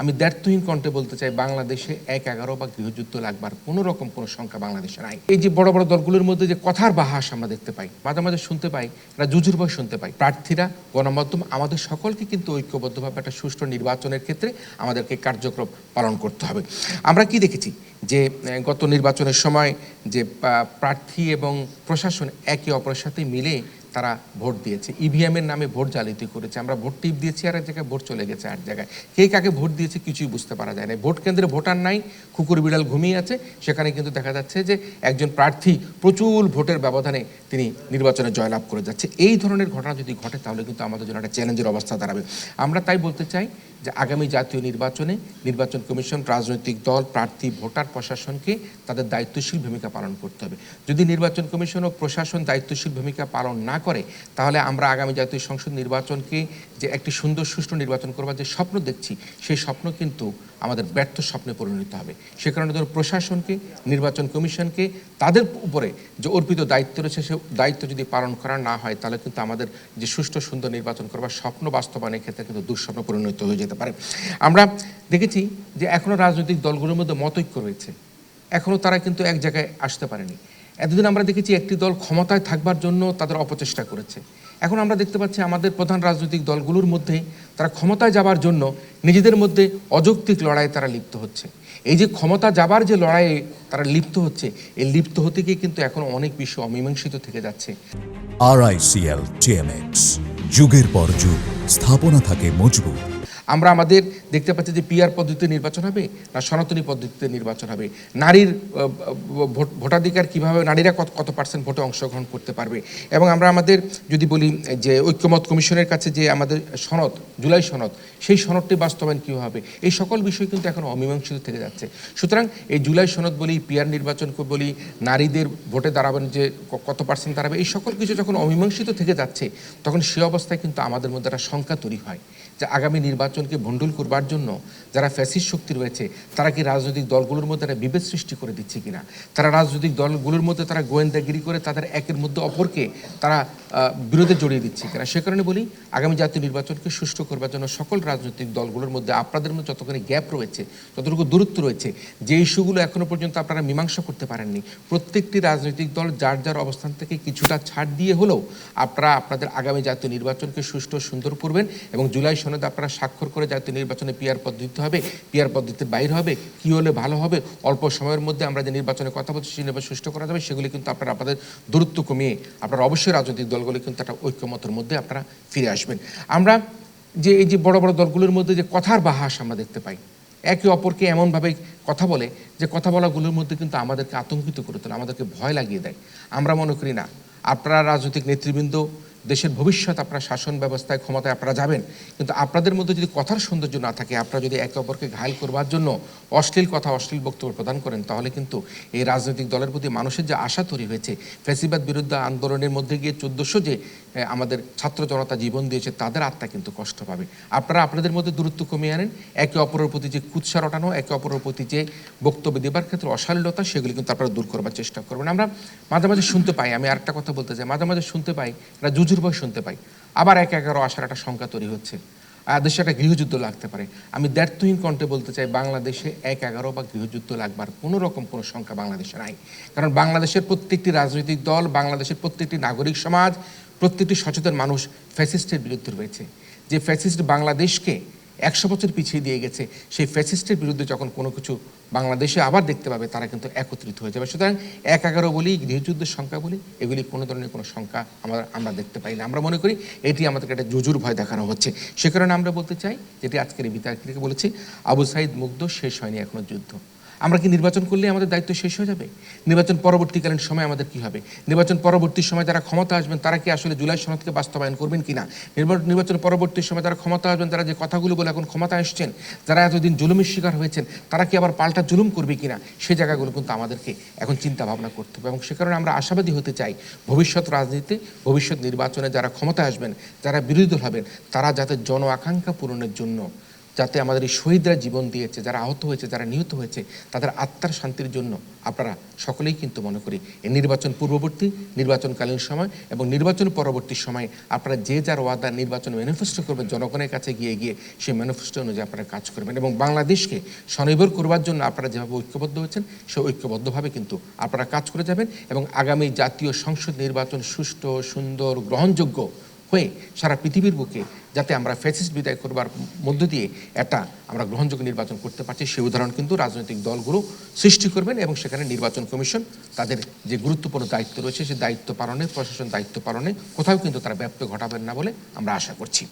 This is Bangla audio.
আমি দ্ব্যর্থহীন কণ্ঠে বলতে চাই, বাংলাদেশে এক এগারো বা গৃহযুদ্ধ লাগবার কোনো রকম কোনো সংখ্যা বাংলাদেশে নাই। এই যে বড় বড় দলগুলোর মধ্যে যে কথার বাহাস আমরা দেখতে পাই, মাঝে মাঝে শুনতে পাই একটা জুজুর ভয় শুনতে পাই প্রার্থীরা, গণমাধ্যম, আমাদের সকলকে কিন্তু ঐক্যবদ্ধভাবে একটা সুষ্ঠু নির্বাচনের ক্ষেত্রে আমাদেরকে কার্যক্রম পালন করতে হবে। আমরা কি দেখেছি? যে গত নির্বাচনের সময় যে প্রার্থী এবং প্রশাসন একে অপরের সাথে মিলে তারা ভোট দিয়েছে। ইভিএম এর নামে ভোট জালিয়াতি করেছে। আমরা ভোট টিপ দিয়েছি আর এক জায়গায় ভোট চলে গেছে আর জায়গায়। কে কাকে ভোট দিয়েছে কিছুই বুঝতে পারা যায় না। ভোট কেন্দ্রে ভোটার নাই, কুকুর বিড়াল ঘুমিয়ে আছে। সেখানে কিন্তু দেখা যাচ্ছে যে একজন প্রার্থী প্রচুর ভোটের ব্যবধানে তিনি নির্বাচনে জয়লাভ করে যাচ্ছে। এই ধরনের ঘটনা যদি ঘটে, তাহলে কিন্তু আমাদের জন্য একটা চ্যালেঞ্জের অবস্থা দাঁড়াবে। আমরা তাই বলতে চাই যে আগামী জাতীয় নির্বাচনে নির্বাচন কমিশন, রাজনৈতিক দল, প্রার্থী, ভোটার, প্রশাসনকে তাদের দায়িত্বশীল ভূমিকা পালন করতে হবে। যদি নির্বাচন কমিশন ও প্রশাসন দায়িত্বশীল ভূমিকা পালন না করে তাহলে আমরা আগামী জাতীয় সংসদ নির্বাচনকে যে একটি সুন্দর সুষ্ঠু নির্বাচন করবার যে স্বপ্ন দেখছি, সেই স্বপ্ন কিন্তু আমাদের ব্যর্থ স্বপ্নে পরিণত হবে। সে কারণে ধরুন প্রশাসনকে, নির্বাচন কমিশনকে, তাদের উপরে যে অর্পিত দায়িত্ব রয়েছে, সে দায়িত্ব যদি পালন করা না হয়, তাহলে কিন্তু আমাদের যে সুষ্ঠু সুন্দর নির্বাচন করবার স্বপ্ন বাস্তবায়নের ক্ষেত্রে কিন্তু দুঃস্বপ্ন পরিণত হয়ে যেতে পারে। আমরা দেখেছি যে এখনও রাজনৈতিক দলগুলোর মধ্যে মতৈক্য রয়েছে। এখনও তারা কিন্তু এক জায়গায় আসতে পারেনি। এতদিন আমরা দেখেছি একটি দল ক্ষমতায় থাকবার জন্য তাদের অপচেষ্টা করেছে। এখন আমরা দেখতে পাচ্ছি আমাদের প্রধান রাজনৈতিক দলগুলোর মধ্যে তারা ক্ষমতায় যাবার জন্য নিজেদের মধ্যে অযৌক্তিক লড়াইয়ে তারা লিপ্ত হচ্ছে। এই যে ক্ষমতা যাবার যে লড়াইয়ে তারা লিপ্ত হচ্ছে, এই লিপ্ত হতে গিয়ে কিন্তু এখন অনেক বিষয় অমীমাংসিত থেকে যাচ্ছে। আরআইসিএল টিএমএক্স যুগের পর যুগ, স্থাপনা থাকে মজবুত। আমরা আমাদের দেখতে পাচ্ছি যে পিআর পদ্ধতিতে নির্বাচন হবে না সনাতনী পদ্ধতিতে নির্বাচন হবে? নারীর ভোট- ভোটাধিকার কীভাবে নারীরা কত কত পার্সেন্ট ভোটে অংশগ্রহণ করতে পারবে? এবং আমরা আমাদের যদি বলি যে ঐক্যমত কমিশনের কাছে যে আমাদের সনদ, জুলাই সনদ, সেই সনদটি বাস্তবায়ন কী হবে এই সকল বিষয় কিন্তু এখন অমীমাংসিত থেকে যাচ্ছে। সুতরাং এই জুলাই সনদ বলি পিআর নির্বাচন বলি, নারীদের ভোটে দাঁড়াবেন যে কত পার্সেন্ট দাঁড়াবে, এই সকল কিছু যখন অমীমাংসিত থেকে যাচ্ছে, তখন সে অবস্থায় কিন্তু আমাদের মধ্যে একটা শঙ্কা তৈরি হয় যে আগামী নির্বাচনকে ভণ্ডুল করবার জন্য যারা ফ্যাসিস্ট শক্তি রয়েছে, তারা কি রাজনৈতিক দলগুলোর মধ্যে একটা বিভেদ সৃষ্টি করে দিচ্ছে কিনা? তারা রাজনৈতিক দলগুলোর মধ্যে তারা গোয়েন্দাগিরি করে তাদের একের মধ্যে অপরকে তারা বিরোধে জড়িয়ে দিচ্ছে কিনা? সে কারণে বলি, আগামী জাতীয় নির্বাচনকে সুষ্ঠু করবার জন্য সকল রাজনৈতিক দলগুলোর মধ্যে আপনাদের মধ্যে যতখানি গ্যাপ রয়েছে, যতটুকু দূরত্ব রয়েছে, যে ইস্যুগুলো এখনও পর্যন্ত আপনারা মীমাংসা করতে পারেননি, প্রত্যেকটি রাজনৈতিক দল যার যার অবস্থান থেকে কিছুটা ছাড় দিয়ে হলেও আপনারা আপনাদের আগামী জাতীয় নির্বাচনকে সুষ্ঠু সুন্দর করবেন এবং জুলাই সনদে আপনারা স্বাক্ষর করে জাতীয় নির্বাচনে পিয়ার পদ্ধতি হবে পিয়ার পদ্ধতির বাইরে হবে, কি হলে ভালো হবে, অল্প সময়ের মধ্যে আমরা যে নির্বাচনের কথা বলছি সেই নির্বাচন সুষ্ঠু করা যাবে, সেগুলি কিন্তু আপনারা আপনাদের দূরত্ব কমিয়ে আপনারা অবশ্যই রাজনৈতিক দলগুলি কিন্তু একটা ঐক্যমতের মধ্যে আপনারা ফিরে আসবেন। আমরা যে এই যে বড় বড় দলগুলোর মধ্যে যে কথার বাহাস আমরা দেখতে পাই, একে অপরকে এমনভাবে কথা বলে যে কথা বলাগুলোর মধ্যে কিন্তু আমাদেরকে আতঙ্কিত করে তোলে, আমাদেরকে ভয় লাগিয়ে দেয়। আমরা মনে করি না, আপনারা রাজনৈতিক নেতৃবৃন্দ দেশের ভবিষ্যৎ, আপনার শাসন ব্যবস্থায়, ক্ষমতায় আপনারা যাবেন। কিন্তু আপনাদের মধ্যে যদি কথার সৌন্দর্য না থাকে, আপনারা যদি একে অপরকে ঘায়ল করবার জন্য অশ্লীল কথা, অশ্লীল বক্তব্য প্রদান করেন, তাহলে কিন্তু এই রাজনৈতিক দলের প্রতি মানুষের যে আশা তৈরি হয়েছে ফেসিবাদ বিরুদ্ধে আন্দোলনের মধ্যে গিয়ে চোদ্দশো যে আমাদের ছাত্র জনতা জীবন দিয়েছে, তাদের আত্মা কিন্তু কষ্ট পাবে। আপনারা আপনাদের মধ্যে দূরত্ব কমিয়ে আনেন। একে অপরের প্রতি যে কুৎসা রটানো, একে অপরের প্রতি যে বক্তব্য দেবার ক্ষেত্রে অশালীলতা, সেগুলি কিন্তু আপনারা দূর করবার চেষ্টা করবেন। আমরা মাঝে মাঝে শুনতে পাই, আমি আরেকটা কথা বলতে চাই, মাঝে মাঝে শুনতে পাই, একটা জুজুর ভয় শুনতে পাই, আবার এক এগারো আসার একটা সংখ্যা তৈরি হচ্ছে। দেশে একটা গৃহযুদ্ধ লাগতে পারে। আমি দ্ব্যর্থহীন কণ্ঠে বলতে চাই, বাংলাদেশে এক এগারো বা গৃহযুদ্ধ লাগবার কোনো রকম কোনো সংখ্যা বাংলাদেশে নাই। কারণ বাংলাদেশের প্রত্যেকটি রাজনৈতিক দল, বাংলাদেশের প্রত্যেকটি নাগরিক সমাজ প্রত্যেকটি সচেতন মানুষ ফ্যাসিস্টের বিরুদ্ধে রয়েছে। যে ফ্যাসিস্ট বাংলাদেশকে একশো বছর পিছিয়ে দিয়ে গেছে, সেই ফ্যাসিস্টের বিরুদ্ধে যখন কোনো কিছু বাংলাদেশে আবার দেখতে পাবে, তারা কিন্তু একত্রিত হয়ে যাবে। সুতরাং এক এগারো বলি, গৃহযুদ্ধের সংখ্যা বলি, এগুলি কোনো ধরনের কোনো সংখ্যা আমরা আমরা দেখতে পাই না। আমরা মনে করি এটি আমাদেরকে একটা জুজুর ভয় দেখানো হচ্ছে। সে কারণে আমরা বলতে চাই, যেটি আজকের এই বিতার্কিকে বলেছি, আবু সাইদ মুগ্ধ শেষ হয়নি এখনও যুদ্ধ। আমরা কি নির্বাচন করলে আমাদের দায়িত্ব শেষ হয়ে যাবে? নির্বাচন পরবর্তীকালীন সময় আমাদের কি হবে? নির্বাচন পরবর্তী সময় যারা ক্ষমতা আসবেন, তারা কি আসলে জুলাই সনদকে বাস্তবায়ন করবেন কিনা? নির্বাচন নির্বাচন পরবর্তী সময় যারা ক্ষমতা আসবেন, তারা যে কথাগুলো বলে এখন ক্ষমতা আসছেন যারা এতদিন জুলুমের শিকার হয়েছেন, তারা কি আবার পাল্টা জুলুম করবে কি না সেই জায়গাগুলো কিন্তু আমাদেরকে এখন চিন্তা ভাবনা করতে হবে এবং সে কারণে আমরা আশাবাদী হতে চাই, ভবিষ্যৎ রাজনীতিতে, ভবিষ্যৎ নির্বাচনে যারা ক্ষমতা আসবেন, যারা বিরোধী দল হবেন, তারা যাতে জন আকাঙ্ক্ষা পূরণের জন্য যাতে আমাদের এই শহীদরা জীবন দিয়েছে, যারা আহত হয়েছে, যারা নিহত হয়েছে, তাদের আত্মার শান্তির জন্য আপনারা সকলেই কিন্তু মনে করি এই নির্বাচন পূর্ববর্তী, নির্বাচনকালীন সময় এবং নির্বাচন পরবর্তী সময় আপনারা যে যার ওয়াদা নির্বাচন ম্যানিফেস্টো করবেন, জনগণের কাছে গিয়ে গিয়ে সেই ম্যানিফেস্টো অনুযায়ী আপনারা কাজ করবেন এবং বাংলাদেশকে স্বনির্ভর করবার জন্য আপনারা যেভাবে ঐক্যবদ্ধ হয়েছেন, সেই ঐক্যবদ্ধভাবে কিন্তু আপনারা কাজ করে যাবেন এবং আগামী জাতীয় সংসদ নির্বাচন সুষ্ঠু, সুন্দর, গ্রহণযোগ্য হয়ে সারা পৃথিবীর বুকে যাতে আমরা ফেসিস বিদায় করবার মধ্য দিয়ে একটা আমরা গ্রহণযোগ্য নির্বাচন করতে পারছি সেই উদাহরণ কিন্তু রাজনৈতিক দলগুলো সৃষ্টি করবেন এবং সেখানে নির্বাচন কমিশন তাদের যে গুরুত্বপূর্ণ দায়িত্ব রয়েছে সেই দায়িত্ব পালনে, প্রশাসন দায়িত্ব পালনে কোথাও কিন্তু তারা ব্যাপ্ত ঘটাবেন না বলে আমরা আশা করছি।